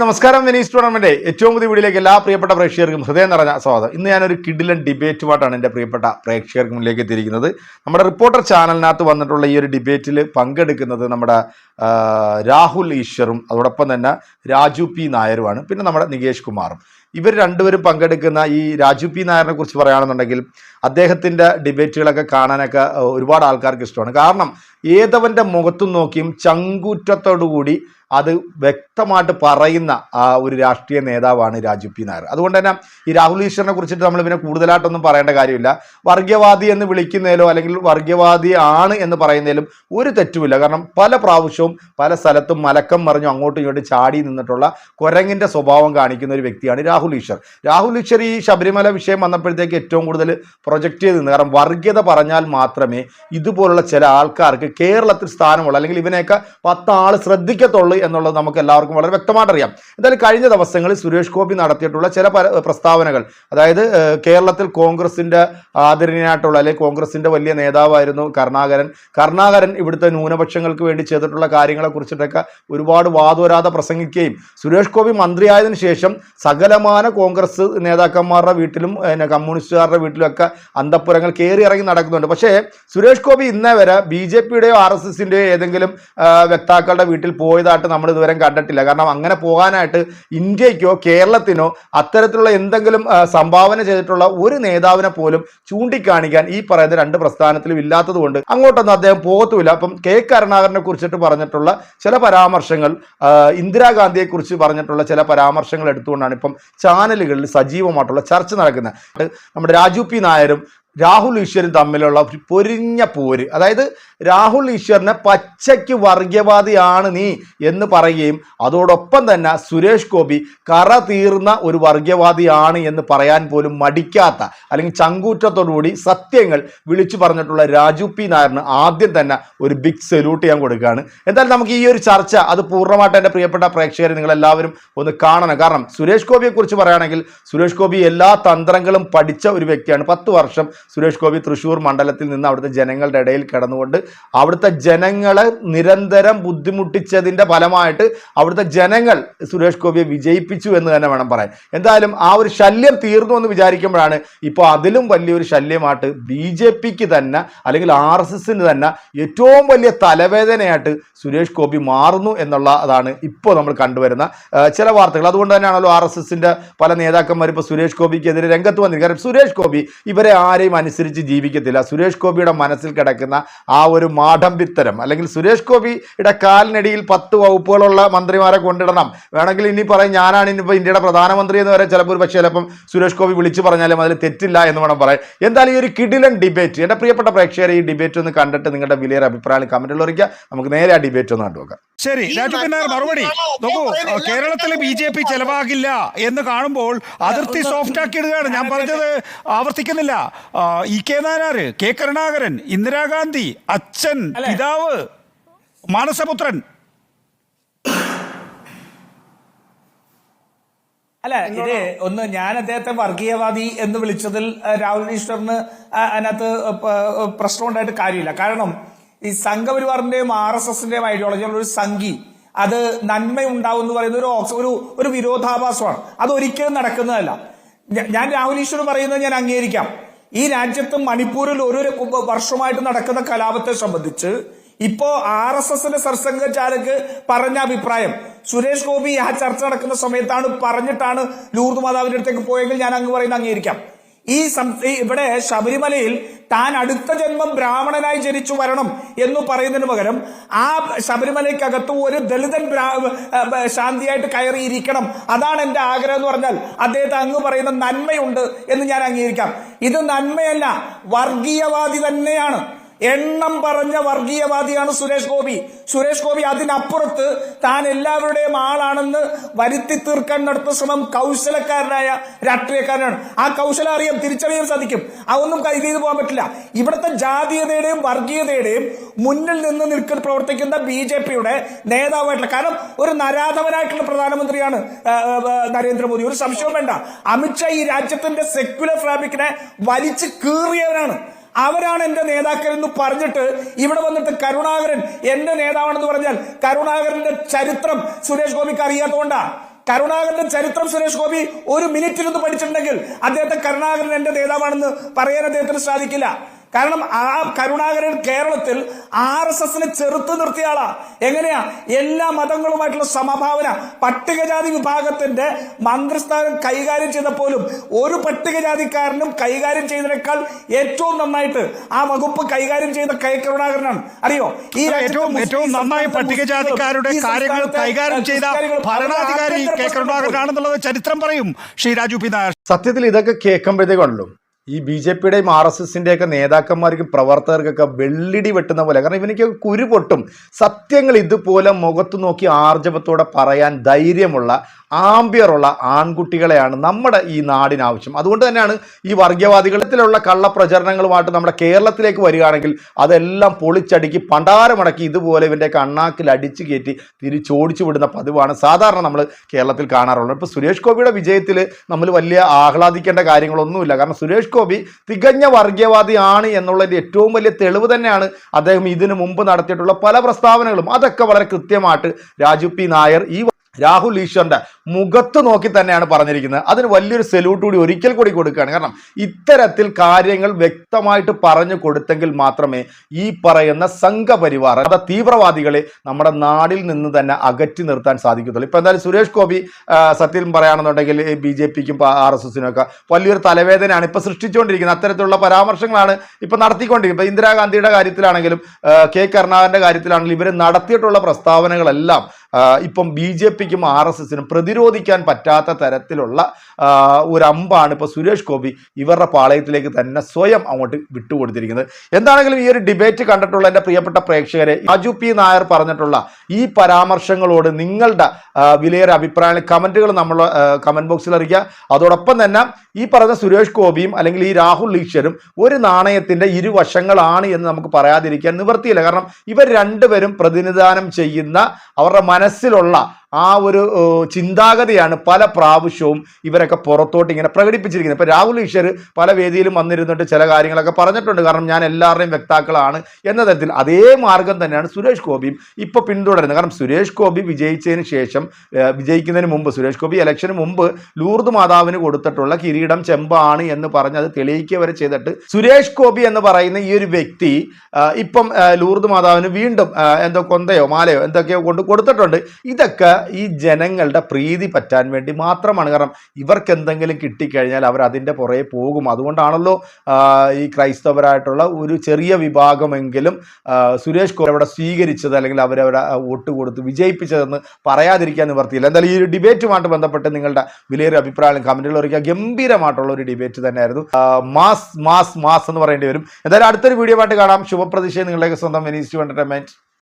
നമസ്കാരം വിനീസ് ടൂർണമെന്റ് ഏറ്റവും പുതിയ വീഡിയോയിലേക്ക് എല്ലാ പ്രിയപ്പെട്ട പ്രേക്ഷകർക്കും ഹൃദയം നിറഞ്ഞ സ്വാഗതം. ഇന്ന് ഞാനൊരു കിഡിലൻ ഡിബേറ്റുമായിട്ടാണ് എന്റെ പ്രിയപ്പെട്ട പ്രേക്ഷകർക്ക് മുന്നിലേക്ക് എത്തിയിരിക്കുന്നത്. നമ്മുടെ റിപ്പോർട്ടർ ചാനലിനകത്ത് വന്നിട്ടുള്ള ഈ ഒരു ഡിബേറ്റിൽ പങ്കെടുക്കുന്നത് നമ്മുടെ രാഹുൽ ഈശ്വറും അതോടൊപ്പം തന്നെ രാജു പി നായരുമാണ് പിന്നെ നമ്മുടെ നികേഷ് കുമാറും. ഇവർ രണ്ടുപേരും പങ്കെടുക്കുന്ന ഈ രാജു പി നായരിനെ കുറിച്ച് പറയുകയാണെന്നുണ്ടെങ്കിൽ അദ്ദേഹത്തിന്റെ ഡിബേറ്റുകളൊക്കെ കാണാനൊക്കെ ഒരുപാട് ആൾക്കാർക്ക് ഇഷ്ടമാണ്. കാരണം ഏതവന്റെ മുഖത്തും നോക്കിയും ചങ്കൂറ്റത്തോടുകൂടി അത് വ്യക്തമായിട്ട് പറയുന്ന ആ ഒരു രാഷ്ട്രീയ നേതാവാണ് രാജു പി നായർ. അതുകൊണ്ട് തന്നെ ഈ രാഹുൽ ഈശ്വറിനെ കുറിച്ചിട്ട് നമ്മൾ പിന്നെ കൂടുതലായിട്ടൊന്നും പറയേണ്ട കാര്യമില്ല. വർഗീയവാദി എന്ന് വിളിക്കുന്നതിലോ അല്ലെങ്കിൽ വർഗീയവാദി ആണ് എന്ന് പറയുന്നതിലും ഒരു തെറ്റുമില്ല. കാരണം പല പ്രാവശ്യവും പല സ്ഥലത്തും മലക്കം മറിഞ്ഞു അങ്ങോട്ടും ഇങ്ങോട്ടും ചാടി നിന്നിട്ടുള്ള കുരങ്ങിന്റെ സ്വഭാവം കാണിക്കുന്ന ഒരു വ്യക്തിയാണ് രാഹുൽ ഈശ്വർ. രാഹുൽ ഈശ്വർ ഈ ശബരിമല വിഷയം വന്നപ്പോഴത്തേക്ക് ഏറ്റവും കൂടുതൽ പ്രൊജക്റ്റ് ചെയ്ത് നിന്ന് കാരണം വർഗീയത പറഞ്ഞാൽ മാത്രമേ ഇതുപോലുള്ള ചില ആൾക്കാർക്ക് കേരളത്തിൽ സ്ഥാനമുള്ളൂ. അല്ലെങ്കിൽ ഇവനെയൊക്കെ പത്താൾ ശ്രദ്ധിക്കത്തുള്ളൂ എന്നുള്ളത് നമുക്ക് എല്ലാവർക്കും വളരെ വ്യക്തമായിട്ട് അറിയാം. എന്തായാലും കഴിഞ്ഞ ദിവസങ്ങളിൽ സുരേഷ് ഗോപി നടത്തിയിട്ടുള്ള ചില പ്രസ്താവനകൾ അതായത് കേരളത്തിൽ കോൺഗ്രസിന്റെ ആദരണീയനായിട്ടുള്ള അല്ലെങ്കിൽ കോൺഗ്രസിന്റെ വലിയ നേതാവായിരുന്നു കരുണാകരൻ. കരുണാകരൻ ഇവിടുത്തെ ന്യൂനപക്ഷങ്ങൾക്ക് വേണ്ടി ചെയ്തിട്ടുള്ള കാര്യങ്ങളെ കുറിച്ചിട്ടൊക്കെ ഒരുപാട് വാദോരാതെ പ്രസംഗിക്കുകയും. സുരേഷ് ഗോപി മന്ത്രിയായതിനു ശേഷം സകലമാന കോൺഗ്രസ് നേതാക്കന്മാരുടെ വീട്ടിലും പിന്നെ കമ്മ്യൂണിസ്റ്റുകാരുടെ വീട്ടിലൊക്കെ അന്തപ്പുരങ്ങൾ കയറി ഇറങ്ങി നടക്കുന്നുണ്ട്. പക്ഷേ സുരേഷ് ഗോപി ഇന്നേ വരെ ബി ജെ പിയുടെയോ ആർ എസ് എസിന്റെയോ ഏതെങ്കിലും വ്യക്താക്കളുടെ വീട്ടിൽ പോയതായിട്ട് നമ്മൾ ഇതുവരെ കണ്ടിട്ടില്ല. കാരണം അങ്ങനെ പോകാനായിട്ട് ഇന്ത്യക്കോ കേരളത്തിനോ അത്തരത്തിലുള്ള എന്തെങ്കിലും സംഭാവന ചെയ്തിട്ടുള്ള ഒരു നേതാവിനെ പോലും ചൂണ്ടിക്കാണിക്കാൻ ഈ പറയുന്ന രണ്ട് പ്രസ്ഥാനത്തിലും ഇല്ലാത്തത് കൊണ്ട് അങ്ങോട്ടൊന്നും അദ്ദേഹം പോകത്തുമില്ല. അപ്പം കെ കരുണാകരനെ കുറിച്ചിട്ട് പറഞ്ഞിട്ടുള്ള ചില പരാമർശങ്ങൾ ഇന്ദിരാഗാന്ധിയെക്കുറിച്ച് കുറിച്ച് പറഞ്ഞിട്ടുള്ള ചില പരാമർശങ്ങൾ എടുത്തുകൊണ്ടാണ് ഇപ്പം ചാനലുകളിൽ സജീവമായിട്ടുള്ള ചർച്ച നടക്കുന്നത്. നമ്മുടെ രാജു പി നായരും രാഹുൽ ഈശ്വരും തമ്മിലുള്ള ഒരു പൊരിഞ്ഞ പോര്. അതായത് രാഹുൽ ഈശ്വറിനെ പച്ചയ്ക്ക് വർഗീയവാദിയാണ് നീ എന്ന് പറയുകയും അതോടൊപ്പം തന്നെ സുരേഷ് ഗോപി കറ തീർന്ന ഒരു വർഗീയവാദിയാണ് എന്ന് പറയാൻ പോലും മടിക്കാത്ത അല്ലെങ്കിൽ ചങ്കൂറ്റത്തോടുകൂടി സത്യങ്ങൾ വിളിച്ചു പറഞ്ഞിട്ടുള്ള രാജു പി നായറിന് ആദ്യം തന്നെ ഒരു ബിഗ് സല്യൂട്ട് ഞാൻ കൊടുക്കുകയാണ്. എന്തായാലും നമുക്ക് ഈ ഒരു ചർച്ച അത് പൂർണമായിട്ട് എന്റെ പ്രിയപ്പെട്ട പ്രേക്ഷകരെ നിങ്ങളെല്ലാവരും ഒന്ന് കാണണം. കാരണം സുരേഷ് ഗോപിയെക്കുറിച്ച് പറയുകയാണെങ്കിൽ സുരേഷ് ഗോപി എല്ലാ തന്ത്രങ്ങളും പഠിച്ച ഒരു വ്യക്തിയാണ്. പത്ത് വർഷം സുരേഷ് ഗോപി തൃശ്ശൂർ മണ്ഡലത്തിൽ നിന്ന് അവിടുത്തെ ജനങ്ങളുടെ ഇടയിൽ കിടന്നുകൊണ്ട് അവിടുത്തെ ജനങ്ങളെ നിരന്തരം ബുദ്ധിമുട്ടിച്ചതിന്റെ ഫലമായിട്ട് അവിടുത്തെ ജനങ്ങൾ സുരേഷ് ഗോപിയെ വിജയിപ്പിച്ചു എന്ന് തന്നെ വേണം പറയാൻ. എന്തായാലും ആ ഒരു ശല്യം തീർന്നു എന്ന് വിചാരിക്കുമ്പോഴാണ് ഇപ്പോൾ അതിലും വലിയൊരു ശല്യമായിട്ട് ബി ജെ പിക്ക് തന്നെ അല്ലെങ്കിൽ ആർ എസ് എസിന് തന്നെ ഏറ്റവും വലിയ തലവേദനയായിട്ട് സുരേഷ് ഗോപി മാറുന്നു എന്നുള്ള അതാണ് ഇപ്പോൾ നമ്മൾ കണ്ടുവരുന്ന ചില വാർത്തകൾ. അതുകൊണ്ട് തന്നെയാണല്ലോ ആർ എസ് എസിന്റെ പല നേതാക്കന്മാർ ഇപ്പോൾ സുരേഷ് ഗോപിക്കെതിരെ രംഗത്ത് വന്നിരിക്കുന്നത്. കാരണം സുരേഷ് ഗോപി ഇവരെ ആരെയും അനുസരിച്ച് ജീവിക്കത്തില്ല. സുരേഷ് ഗോപിയുടെ മനസ്സിൽ കിടക്കുന്ന ആ ഒരു മാഠമ്പിത്തരം അല്ലെങ്കിൽ സുരേഷ് ഗോപിയുടെ കാലിനടിയിൽ പത്ത് വകുപ്പുകളുള്ള മന്ത്രിമാരെ കൊണ്ടിടണം. വേണമെങ്കിൽ ഇനി പറയും ഞാനാണ് ഇനിയിപ്പോൾ ഇന്ത്യയുടെ പ്രധാനമന്ത്രി എന്ന് വരെ ചിലപ്പോൾ ഒരു പക്ഷേ ചിലപ്പം സുരേഷ് ഗോപി വിളിച്ചു പറഞ്ഞാലും അതിൽ തെറ്റില്ല എന്ന് വേണം പറയാം എന്തായാലും ഈ ഒരു കിടിലൻ ഡിബേറ്റ് എന്റെ പ്രിയപ്പെട്ട പ്രേക്ഷകരെ ഈ ഡിബേറ്റ് ഒന്ന് കണ്ടിട്ട് നിങ്ങളുടെ വിലയേറെ അഭിപ്രായം കമന്റിൽ അറിയിക്കുക നമുക്ക് നേരെ ആ ഡിബേറ്റ് ഒന്ന് കണ്ടുവെക്കാം ശരി രാജു പിന്നാർ മറുപടി? നോക്കൂ കേരളത്തിൽ ബി ജെ പി ചെലവാകില്ല എന്ന് കാണുമ്പോൾ അതിർത്തി സോഫ്റ്റ് ആക്കി ഇടുകയാണ്. ഞാൻ പറഞ്ഞത് ആവർത്തിക്കുന്നില്ല. ആ, E K Nayanar K Karunakaran Indira Gandhi അച്ഛൻ പിതാവ് മാനസപുത്രൻ. അല്ല ഇത് ഒന്ന് ഞാൻ അദ്ദേഹത്തെ വർഗീയവാദി എന്ന് വിളിച്ചതിൽ രാഹുൽ ഈശ്വറിന് അതിനകത്ത് പ്രശ്നമുണ്ടായിട്ട് പ്രശ്നം ഉണ്ടായിട്ട് കാര്യമില്ല. കാരണം ഈ സംഘപരിവാറിന്റെയും ആർ എസ് എസിന്റെയും ഐഡിയോളജിയുള്ള ഒരു സംഘി. അത് നന്മയുണ്ടാവും എന്ന് പറയുന്ന ഒരു ഓക്സ് ഒരു ഒരു വിരോധാഭാസമാണ്. അത് ഒരിക്കലും നടക്കുന്നതല്ല ഞാൻ രാഹുൽ ഈശ്വർ പറയുന്നത് ഞാൻ അംഗീകരിക്കാം. ഈ രാജ്യത്ത് മണിപ്പൂരിൽ ഒരു വർഷമായിട്ട് നടക്കുന്ന കലാപത്തെ സംബന്ധിച്ച് ഇപ്പോ ആർ എസ് എസിന്റെ സർസംഘചാലക് പറഞ്ഞ അഭിപ്രായം. സുരേഷ് ഗോപി ആ ചർച്ച നടക്കുന്ന സമയത്താണ് പറഞ്ഞിട്ടാണ് ലൂർദ് മാതാവിന്റെ അടുത്തേക്ക് പോയെങ്കിൽ ഞാൻ അങ്ങ് പറയുന്ന അംഗീകരിക്കാം. ഈ ഇവിടെ ശബരിമലയിൽ താൻ അടുത്ത ജന്മം ബ്രാഹ്മണനായി ജനിച്ചു വരണം എന്ന് പറയുന്നതിന് പകരം ആ ശബരിമലയ്ക്കകത്ത് ഒരു ദളിതൻ ശാന്തിയായിട്ട് കയറിയിരിക്കണം. അതാണ് എന്റെ ആഗ്രഹം എന്ന് പറഞ്ഞാൽ അദ്ദേഹത്തെ അങ്ങ് പറയുന്ന നന്മയുണ്ട് എന്ന് ഞാൻ അംഗീകരിക്കാം. ഇത് നന്മയല്ല വർഗീയവാദി തന്നെയാണ്. എണ്ണം പറഞ്ഞ വർഗീയവാദിയാണ് സുരേഷ് ഗോപി. സുരേഷ് ഗോപി അതിനപ്പുറത്ത് താൻ എല്ലാവരുടെയും ആളാണെന്ന് വരുത്തി തീർക്കാൻ നടത്തുന്ന ശ്രമം കൗശലക്കാരനായ രാഷ്ട്രീയക്കാരനാണ്. ആ കൗശല അറിയാം തിരിച്ചറിയാൻ സാധിക്കും. അതൊന്നും കൈ ചെയ്തു പോകാൻ പറ്റില്ല. ഇവിടുത്തെ ജാതീയതയുടെയും വർഗീയതയുടെയും മുന്നിൽ നിന്ന് നിൽക്കുന്ന പ്രവർത്തിക്കുന്ന ബി ജെ പിയുടെ നേതാവായിട്ടുള്ള കാരണം ഒരു നരാധവനായിട്ടുള്ള പ്രധാനമന്ത്രിയാണ് ആ, ആ, നരേന്ദ്രമോദി. ഒരു സംശയവും വേണ്ട. അമിത്ഷാ ഈ രാജ്യത്തിന്റെ സെക്യുലർ ഫാബ്രിക്കിനെ വലിച്ചു കീറിയവനാണ്. അവരാണ് എന്റെ നേതാക്കൾ എന്ന് പറഞ്ഞിട്ട് ഇവിടെ വന്നിട്ട് കരുണാകരൻ എന്റെ നേതാവാണെന്ന് പറഞ്ഞാൽ കരുണാകരന്റെ ചരിത്രം സുരേഷ് ഗോപിക്ക് അറിയാത്തതുകൊണ്ടാണ് കരുണാകരന്റെ ചരിത്രം സുരേഷ് ഗോപി ഒരു മിനിറ്റിലൊന്ന് പഠിച്ചിട്ടുണ്ടെങ്കിൽ അദ്ദേഹത്തെ കരുണാകരൻ എന്റെ നേതാവാണെന്ന് പറയാൻ അദ്ദേഹത്തിന് സാധിക്കില്ല. കാരണം ആ കരുണാകരൻ കേരളത്തിൽ ആർ എസ് എസിനെ ചെറുത്ത് നിർത്തിയ ആളാ. എങ്ങനെയാ? എല്ലാ മതങ്ങളുമായിട്ടുള്ള സമഭാവന പട്ടികജാതി വിഭാഗത്തിന്റെ മന്ത്രിസ്ഥാനം കൈകാര്യം ചെയ്തപ്പോലും ഒരു പട്ടികജാതിക്കാരനും കൈകാര്യം ചെയ്തതിനേക്കാൾ ഏറ്റവും നന്നായിട്ട് ആ വകുപ്പ് കൈകാര്യം ചെയ്ത കെ കരുണാകരനാണ്. അറിയോ? ഈ ഏറ്റവും ഏറ്റവും നന്നായി പട്ടികജാതിക്കാരുടെ കാര്യങ്ങൾ കൈകാര്യം ചെയ്ത ഭരണാധികാരി കെ കരുണാകരനാണെന്നുള്ളത് ചരിത്രം പറയും. ശ്രീ രാജു പി നായർ. സത്യത്തിൽ ഇതൊക്കെ കേൾക്കുമ്പോഴത്തേക്കുണ്ടല്ലോ ഈ ബി ജെ പിയുടെയും ആർ എസ് എസിന്റെയൊക്കെ നേതാക്കന്മാർക്കും പ്രവർത്തകർക്കൊക്കെ വെള്ളിടി വെട്ടുന്ന പോലെ. കാരണം ഇവനൊക്കെ കുരു പൊട്ടും സത്യങ്ങൾ ഇതുപോലെ മുഖത്ത് നോക്കി ആർജവത്തോടെ പറയാൻ ധൈര്യമുള്ള ആംബിയറുള്ള ആൺകുട്ടികളെയാണ് നമ്മുടെ ഈ നാടിന് ആവശ്യം. അതുകൊണ്ട് തന്നെയാണ് ഈ വർഗീയവാദികളത്തിലുള്ള കള്ളപ്രചരണങ്ങളുമായിട്ട് നമ്മുടെ കേരളത്തിലേക്ക് വരികയാണെങ്കിൽ അതെല്ലാം പൊളിച്ചടുക്കി പണ്ടാരമടക്കി ഇതുപോലെ ഇവന്റെ കണ്ണാക്കിൽ അടിച്ചു കയറ്റി തിരിച്ചോടിച്ചു വിടുന്ന പതിവാണ് സാധാരണ നമ്മൾ കേരളത്തിൽ കാണാറുള്ളത്. ഇപ്പോൾ സുരേഷ് ഗോപിയുടെ വിജയത്തിൽ നമ്മൾ വലിയ ആഹ്ലാദിക്കേണ്ട കാര്യങ്ങളൊന്നുമില്ല. കാരണം സുരേഷ് ഗോപി തികഞ്ഞ വർഗീയവാദിയാണ് എന്നുള്ളതിന്റെ ഏറ്റവും വലിയ തെളിവ് തന്നെയാണ് അദ്ദേഹം ഇതിനു മുമ്പ് നടത്തിയിട്ടുള്ള പല പ്രസ്താവനകളും. അതൊക്കെ വളരെ കൃത്യമായിട്ട് രാജു പി നായർ ഈ രാഹുൽ ഈശ്വറിന്റെ മുഖത്ത് നോക്കി തന്നെയാണ് പറഞ്ഞിരിക്കുന്നത്. അതിന് വലിയൊരു സല്യൂട്ട് കൂടി ഒരിക്കൽ കൂടി കൊടുക്കുകയാണ്. കാരണം ഇത്തരത്തിൽ കാര്യങ്ങൾ വ്യക്തമായിട്ട് പറഞ്ഞു കൊടുത്തെങ്കിൽ മാത്രമേ ഈ പറയുന്ന സംഘപരിവാർ അഥവാ തീവ്രവാദികളെ നമ്മുടെ നാടിൽ നിന്ന് തന്നെ അകറ്റി നിർത്താൻ സാധിക്കത്തുള്ളൂ. ഇപ്പൊ എന്തായാലും സുരേഷ് ഗോപി സത്യം പറയുകയാണെന്നുണ്ടെങ്കിൽ ബി ജെ പിക്കും ആർ എസ് എസിനും ഒക്കെ വലിയൊരു തലവേദനയാണ് ഇപ്പൊ സൃഷ്ടിച്ചുകൊണ്ടിരിക്കുന്നത്. അത്തരത്തിലുള്ള പരാമർശങ്ങളാണ് ഇപ്പൊ നടത്തിക്കൊണ്ടിരിക്കുന്നത്. ഇപ്പൊ ഇന്ദിരാഗാന്ധിയുടെ കാര്യത്തിലാണെങ്കിലും കെ കരുണാകരന്റെ കാര്യത്തിലാണെങ്കിലും ഇവർ നടത്തിയിട്ടുള്ള പ്രസ്താവനകളെല്ലാം ഇപ്പം ബി ജെ പിക്കും ആർ എസ് എസിനും പ്രതിരോധിക്കാൻ പറ്റാത്ത തരത്തിലുള്ള ഒരു അമ്പാണ് ഇപ്പോൾ സുരേഷ് ഗോപി ഇവരുടെ പാളയത്തിലേക്ക് തന്നെ സ്വയം അങ്ങോട്ട് വിട്ടുകൊടുത്തിരിക്കുന്നത്. എന്താണെങ്കിലും ഈ ഒരു ഡിബേറ്റ് കണ്ടിട്ടുള്ള എന്റെ പ്രിയപ്പെട്ട പ്രേക്ഷകരെ അജു പി നായർ പറഞ്ഞിട്ടുള്ള ഈ പരാമർശങ്ങളോട് നിങ്ങളുടെ വിലയേറെ അഭിപ്രായങ്ങൾ കമന്റുകൾ നമ്മൾ കമന്റ് ബോക്സിൽ അറിയിക്കുക. അതോടൊപ്പം തന്നെ ഈ പറഞ്ഞ സുരേഷ് ഗോപിയും അല്ലെങ്കിൽ ഈ രാഹുൽ ഈശ്വരും ഒരു നാണയത്തിന്റെ ഇരുവശങ്ങളാണ് എന്ന് നമുക്ക് പറയാതിരിക്കാൻ നിവർത്തിയില്ല കാരണം ഇവർ രണ്ടുപേരും പ്രതിനിധാനം ചെയ്യുന്ന അവരുടെ മനസ്സിലുള്ള ആ ഒരു ചിന്താഗതിയാണ് പല പ്രാവശ്യവും ഇവരൊക്കെ പുറത്തോട്ട് ഇങ്ങനെ പ്രകടിപ്പിച്ചിരിക്കുന്നത്. ഇപ്പം രാഹുൽ ഈശ്വർ പല വേദിയിലും വന്നിരുന്നിട്ട് ചില കാര്യങ്ങളൊക്കെ പറഞ്ഞിട്ടുണ്ട്. കാരണം ഞാൻ എല്ലാവരുടെയും വ്യക്താക്കളാണ് എന്ന തരത്തിൽ അതേ മാർഗം തന്നെയാണ് സുരേഷ് ഗോപിയും ഇപ്പോൾ പിന്തുടരുന്നത്. കാരണം സുരേഷ് ഗോപി വിജയിച്ചതിന് ശേഷം വിജയിക്കുന്നതിന് മുമ്പ് സുരേഷ് ഗോപി ഇലക്ഷന് മുമ്പ് ലൂർദ് മാതാവിന് കൊടുത്തിട്ടുള്ള കിരീടം ചെമ്പാണ് എന്ന് പറഞ്ഞ് അത് തെളിയിക്കുക വരെ ചെയ്തിട്ട് സുരേഷ് ഗോപി എന്ന് പറയുന്ന ഈ ഒരു വ്യക്തി ഇപ്പം ലൂർദ് മാതാവിന് വീണ്ടും എന്തോ കൊന്തയോ മാലയോ എന്തൊക്കെയോ കൊണ്ട് കൊടുത്തിട്ടുണ്ട്. ഇതൊക്കെ ഈ ജനങ്ങളുടെ പ്രീതി പറ്റാൻ വേണ്ടി മാത്രമാണ്. കാരണം ഇവർക്ക് എന്തെങ്കിലും കിട്ടിക്കഴിഞ്ഞാൽ അവർ അതിന്റെ പുറകെ പോകും. അതുകൊണ്ടാണല്ലോ ഈ ക്രൈസ്തവരായിട്ടുള്ള ഒരു ചെറിയ വിഭാഗമെങ്കിലും സുരേഷ് ഗോപി അവിടെ സ്വീകരിച്ചത് അല്ലെങ്കിൽ അവരവിടെ വോട്ട് കൊടുത്ത് വിജയിപ്പിച്ചതെന്ന് പറയാതിരിക്കാൻ നിവർത്തിയില്ല. എന്തായാലും ഈ ഒരു ഡിബേറ്റുമായിട്ട് ബന്ധപ്പെട്ട് നിങ്ങളുടെ വിലയേറിയ അഭിപ്രായം കമന്റുകൾ അറിയിക്കുക. ഗംഭീരമായിട്ടുള്ള ഒരു ഡിബേറ്റ് തന്നെയായിരുന്നു. മാസ് മാസ് മാസ് എന്ന് പറയേണ്ടി വരും. എന്തായാലും അടുത്തൊരു വീഡിയോ ആയിട്ട് കാണാം. ശുഭപ്രതീക്ഷയെ നിങ്ങളുടെയൊക്കെ സ്വന്തം വെനീസ് ടു എന്റർടൈൻമെന്റ്.